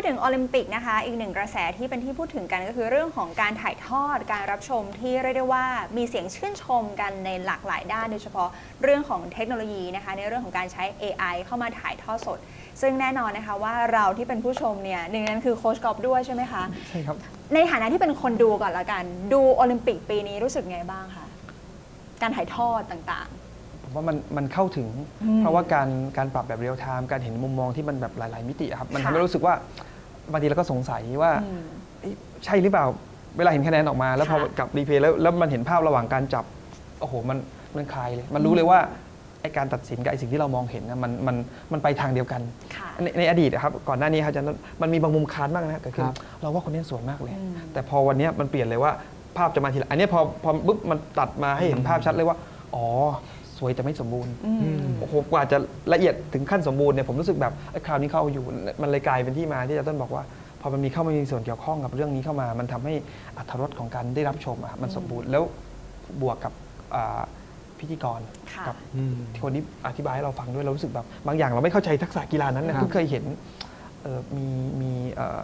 ดถึงโอลิมปิกนะคะ อีกหนึ่งกระแสที่เป็นที่พูดถึงกันก็คือเรื่องของการถ่ายทอดการรับชมที่เรียกได้ว่ามีเสียงชื่นชมกันในหลากหลายด้าน โดยเฉพาะเรื่องของเทคโนโลยีนะคะ ในเรื่องของการใช้ AI เข้ามาถ่ายทอดสด ซึ่งแน่นอนนะคะว่าเราที่เป็นผู้ชมเนี่ยหนึ่งในนั้นคือโค้ชกอล์ฟด้วยใช่ไหมคะ ใช่ครับ ในฐานะที่เป็นคนดูก่อนละกัน ดูโอลิมปิกปีนี้รู้สึกไงบ้างคะการถ่ายทอดต่าง ผมว่ามันมันเข้าถึงอืมเพราะว่าการการปรับแบบเรียลไทม์การเห็นมุมมองที่มันแบบหลาย ๆ มิติอะครับมันค่ะทำให้รู้สึกว่าบางทีเราก็สงสัยว่าๆอืมเอ๊ะใช่หรือเปล่าเวลาเห็นคะแนนออกมา แล้วพอค่ะกลับรีเพลย์แล้วแล้วมันเห็นภาพระหว่างการจับโอ้โหมันมันคลายเลย มันรู้เลยว่าไอการตัดสินกับไอสิ่งที่เรามองเห็นนะมันมันมันไปทางเดียวกัน ค่ะ ในในอดีตอะครับก่อนหน้านี้ครับอาจารย์มันมีบางมุมค้านมากนะเกิดขึ้นครับ เราว่าคนนี้สวยมากเลย อืม แต่พอวันเนี้ยมันเปลี่ยนเลยว่าภาพจะมาทีหลังอันเนี้ยพอพอปุ๊บมันตัดมาให้เห็นภาพชัดเลยว่า อ๋อ สวยแต่ไม่สมบูรณ์อืมโอ้โหกว่าจะละเอียดถึงขั้นสมบูรณ์เนี่ยผมรู้สึกแบบไอ้คราวนี้เข้าอยู่มันเลยกลายเป็นที่มาที่อาจารย์ต้นบอกว่า พอมันมีเข้ามามีส่วนเกี่ยวข้องกับเรื่องนี้เข้ามา มันทำให้อัตรสของการได้รับชมอะมันสมบูรณ์แล้วบวกกับอ่าพิธีกรค่ะกับคนที่อธิบายให้เราฟังด้วยเรารู้สึกแบบบางอย่างเราไม่เข้าใจทักษะกีฬานั้นนะครับเพิ่งเคยเห็นเอ่อมีมีเอ่อ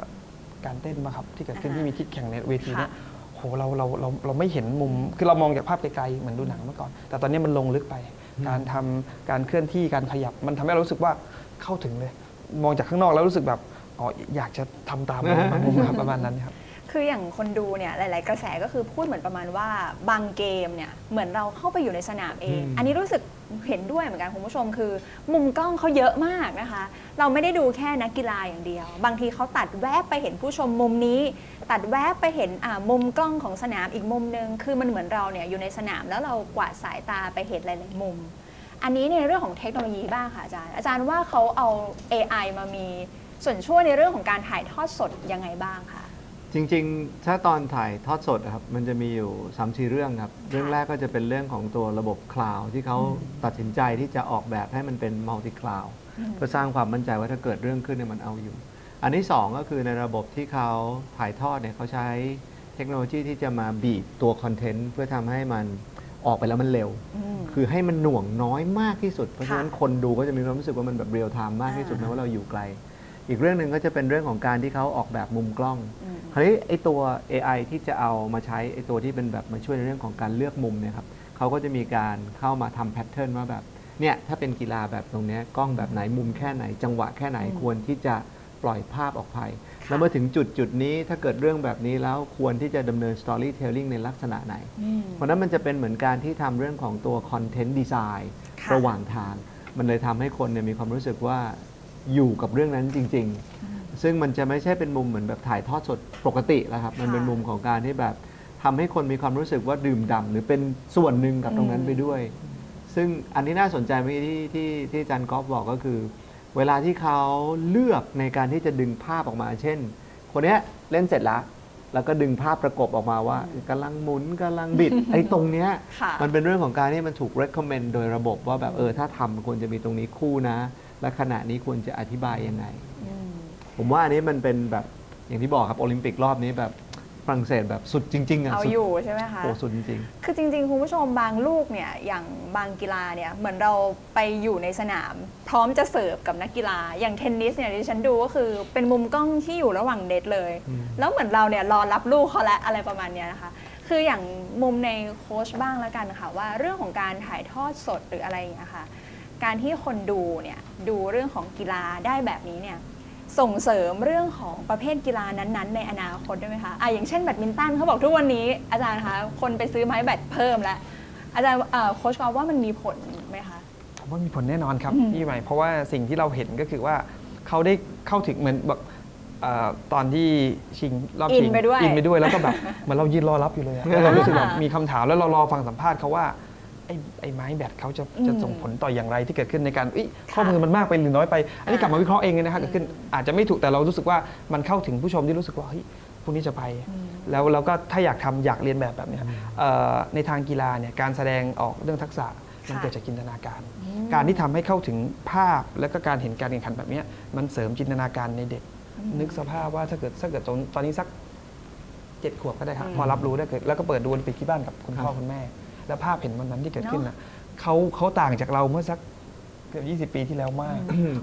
การเต้นมาครับที่เกิดขึ้นอ่าฮะที่มีทิศแข่งในเวทีเนี่ยค่ะโห เราเราเราเราไม่เห็นมุม คือเรามองจากภาพไกลๆเหมือนดูหนังเมื่อก่อน แต่ตอนนี้มันลงลึกไป การทำการเคลื่อนที่การขยับ มันทำให้เรารู้สึกว่าเข้าถึงเลย มองจากข้างนอกแล้วรู้สึกแบบอ๋ออยากจะทำตามมันบางมุมครับประมาณนั้นครับ คืออย่างคนดูเนี่ยหลาย ๆ กระแสก็คือพูดเหมือนประมาณว่าบางเกมเนี่ยเหมือนเราเข้าไปอยู่ในสนามเอง อืม อันนี้รู้สึกเห็นด้วยเหมือนกันคุณผู้ชมคือ มุมกล้องเขาเยอะมากนะคะ เราไม่ได้ดูแค่นักกีฬาอย่างเดียว บางทีเขาตัดแวบไปเห็นผู้ชมมุมนี้ ตัดแวบไปเห็นอ่ามุมกล้องของสนามอีกมุมหนึงคือมันเหมือนเราเนี่ยอยู่ในสนามแล้วเรากวาดสายตาไปเห็นหลาย ๆ มุม อันนี้ในเรื่องของเทคโนโลยีบ้างค่ะอาจารย์ อาจารย์ว่าเขาเอา AI มามีส่วนช่วยในเรื่องของการถ่ายทอดสดยังไงบ้างคะ จริงๆ ถ้าตอนถ่ายทอดสดอะครับ มันจะมีอยู่3ามสี่เรื่องครับ เรื่องแรกก็จะเป็นเรื่องของตัวระบบคลาวด์ที่เขาตัดสินใจที่จะออกแบบให้มันเป็นมัลติคลาวด์อืมเพื่อสร้างความมั่นใจว่าถ้าเกิดเรื่องขึ้นเนี่ยมันเอาอยู่ อันที่ 2 ก็คือในระบบที่เขาถ่ายทอดเนี่ยเขาใช้เทคโนโลยีที่จะมาบีบตัวคอนเทนต์เพื่อทำให้มันออกไปแล้วมันเร็วอืมคือให้มันหน่วงน้อยมากที่สุด เพราะฉะนั้นค่ะคนดูก็จะมีความรู้สึกว่ามันแบบเรียลไทม์มากที่สุดอ่านะว่าเราอยู่ไกล อีกเรื่องหนึ่งก็จะเป็นเรื่องของการที่เขาออกแบบมุมกล้องอืมคราวนี้ไอตัว AI ที่จะเอามาใช้ไอตัวที่เป็นแบบมาช่วยในเรื่องของการเลือกมุมเนี่ยครับเขาก็จะมีการเข้ามาทำแพทเทิร์นว่าแบบเนี่ยถ้าเป็นกีฬาแบบตรงเนี้ยกล้องแบบไหนมุมแค่ไหน จังหวะแค่ไหนอืมควรที่จะปล่อยภาพออกไปค่ะแล้วเมื่อถึงจุดจุดนี้ถ้าเกิดเรื่องแบบนี้แล้วควรที่จะดำเนิน storytelling ในลักษณะไหน อืม เพราะฉะนั้นมันจะเป็นเหมือนการที่ทำเรื่องของตัวคอนเทนต์ดีไซน์ค่ะ ระหว่างทาง มันเลยทำให้คนเนี่ยมีความรู้สึกว่า อยู่กับเรื่องนั้นจริง ๆ ซึ่งมันจะไม่ใช่เป็นมุมเหมือนแบบถ่ายทอดสดปกติแล้วครับ มันเป็นมุมของการที่แบบทำให้คนมีความรู้สึกว่าดื่มด่ำหรือเป็นส่วนหนึ่งกับตรงนั้นไปด้วย ซึ่งอันที่น่าสนใจเมื่อกี้ที่ที่ที่อาจันกอฟบอกก็คือ เวลาที่เขาเลือกในการที่จะดึงภาพออกมา เช่น คนเนี้ยเล่นเสร็จแล้วแล้วก็ดึงภาพประกบออกมาว่ากำลังหมุนกำลังบิด ไอ้ตรงเนี้ยค่ะมันเป็นเรื่องของการที่มันถูก recommend โดยระบบว่าแบบเออถ้าทำควรจะมีตรงนี้คู่นะ และขณะนี้ควรจะอธิบายยังไงอืมผมว่าอันนี้มันเป็นแบบอย่างที่บอกครับโอลิมปิกรอบนี้แบบฝรั่งเศสแบบสุดจริง ๆอะเอาสุดอยู่ใช่ไหมคะโอ้สุดจริงคือจริง ๆ คุณผู้ชมบางลูกเนี่ยอย่างบางกีฬาเนี่ยเหมือนเราไปอยู่ในสนาม พร้อมจะเสิร์ฟกับนักกีฬา อย่างเทนนิสเนี่ยที่ฉันดูก็คือเป็นมุมกล้องที่อยู่ระหว่างเน็ตเลยอืมแล้วเหมือนเราเนี่ยรอรับลูกเขาแล้วอะไรประมาณเนี้ยนะคะ คืออย่างมุมในโค้ชบ้างแล้วกันค่ะว่าเรื่องของการถ่ายทอดสดหรืออะไรอย่างเงี้ยค่ะ การที่คนดูเนี่ยดูเรื่องของกีฬาได้แบบนี้เนี่ยส่งเสริมเรื่องของประเภทกีฬานั้นๆ ในอนาคตได้ไหมคะอะอย่างเช่นแบดมินตันเขาบอกทุกวันนี้อาจารย์คะคนไปซื้อไม้แบดเพิ่มแล้วอาจารย์เอ่อโค้ชกอฟว่ามันมีผลไหมคะผมว่ามีผลแน่นอนครับอืมพี่ใหม่เพราะว่าสิ่งที่เราเห็นก็คือว่าเขาได้เข้าถึงเหมือนแบบเอ่อตอนที่ชิงรอบอินชิงไปด้วยอินไปด้วยแล้วก็แบบเหมือนเรายืนรอรับอยู่เลยอะแล้วเรารู้สึกแบบมีคำถามแล้วเรารอฟังสัมภาษณ์เขาว่า ไอ้ไอ้ไม้แบตเขาจะอืมจะส่งผลต่ออย่างไรที่เกิดขึ้นในการเอ้ยข้อมือมันมากไปหรือน้อยไป อันนี้กลับมาวิเคราะห์เองเลยนะครับเกิดขึ้นอาจจะไม่ถูกแต่เรารู้สึกว่ามันเข้าถึงผู้ชมที่รู้สึกว่าเฮ้ยพรุ่งนี้จะไป แล้วเราก็ถ้าอยากทำอยากเรียนแบบแบบเนี้ยเอ่อในทางกีฬาเนี่ยการแสดงออกเรื่องทักษะมันค่ะเกิดจากจินตนาการอืมการที่ทำให้เข้าถึงภาพแล้วก็การเห็นการแข่งขันแบบเนี้ยมันเสริมจินตนาการในเด็ก นึกสภาพว่าถ้าเกิดถ้าเกิดตอนตอนนี้สักเจ็ดขวบก็ได้ครับอืมพอรับรู้ได้เกิดแล้วก็เปิดดูโอลิมปิกที่บ้านกับคุณพ่อครับคุณแม่ แล้วภาพเห็นวันนั้นที่เกิดขึ้นเนน่ะอะเขาเขาต่างจากเราเมื่อสักเกือบ20 ปีที่แล้วมาก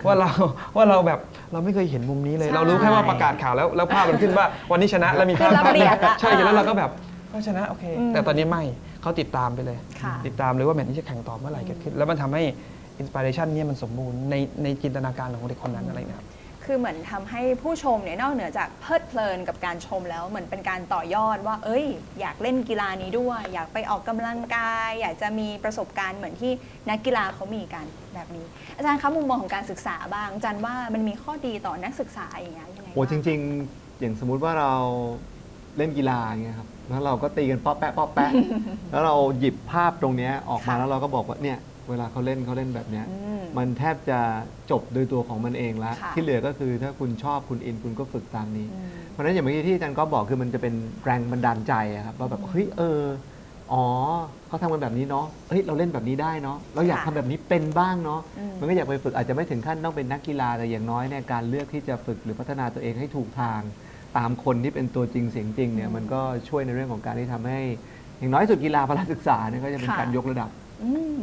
ว่าเราว่าเราแบบเราไม่เคยเห็นมุมนี้เลยใช่เรารู้แค่ว่าประกาศข่าวแล้วแล้วภาพมันขึ้นว่าวันนี้ชนะแล้วมีภาพคือเราเปลี่ยนละใช่อ่าแล้วเราก็แบบก็ชนะโอเคอืมแต่ตอนนี้ไม่เขาติดตามไปเลยค่ะติดตามเลยว่าแมตช์นี้จะแข่งต่อเมื่อไหร่เกิดขึ้น แล้วมันทำให้อินสปิเรชันเนี่ยมันสมบูรณ์ในในจินตนาการของเด็กคนนั้นอะไรเงี้ยครับ คือเหมือนทำให้ผู้ชมเนี่ยนอกเหนือจากเพลิดเพลินกับการชมแล้วเหมือนเป็นการต่อยอดว่า เอ้ย อยากเล่นกีฬานี้ด้วย อยากไปออกกำลังกาย อยากจะมีประสบการณ์เหมือนที่นักกีฬาเขามีกันแบบนี้ อาจารย์คะมุมมองของการศึกษาบ้างอาจารย์ว่ามันมีข้อดีต่อนักศึกษาอย่างเงี้ยยังไงโอ้จบ้างริง ๆ อย่างสมมุติว่าเราเล่นกีฬาอย่างเงี้ยครับแล้วเราก็ตีกันป๊อปแปะป๊อปแปะแล้วเราหยิบภาพตรงเนี้ยออกมาค่ะแล้วเราก็บอกว่าเนี่ย เวลาเขาเล่นเขาเล่นแบบเนี้ยอืม มันแทบจะจบโดยตัวของมันเองแล้วค่ะ ที่เหลือก็คือถ้าคุณชอบคุณอินคุณก็ฝึกตามนี้ อืม เพราะฉะนั้นอย่างเมื่อกี้ที่อาจารย์ก็บอกคือมันจะเป็นแรงบันดาลใจอะครับว่าแบบเฮ้ยเอออ๋อเขาทำกันแบบนี้เนาะเฮ้ยเราเล่นแบบนี้ได้เนาะเราอยากค่ะทำแบบนี้เป็นบ้างเนาะอืม มันก็อยากไปฝึกอาจจะไม่ถึงขั้นต้องเป็นนักกีฬาแต่อย่างน้อยเนี่ยการเลือกที่จะฝึกหรือพัฒนาตัวเองให้ถูกทาง ตามคนที่เป็นตัวจริงเสียงจริงเนี่ยมันก็ช่วยในเรื่องของการที่ทำให้ อย่างน้อยสุดกีฬาพละศึกษาเนี่ยก็จะเป็นค่ะ การยกระดับ อืม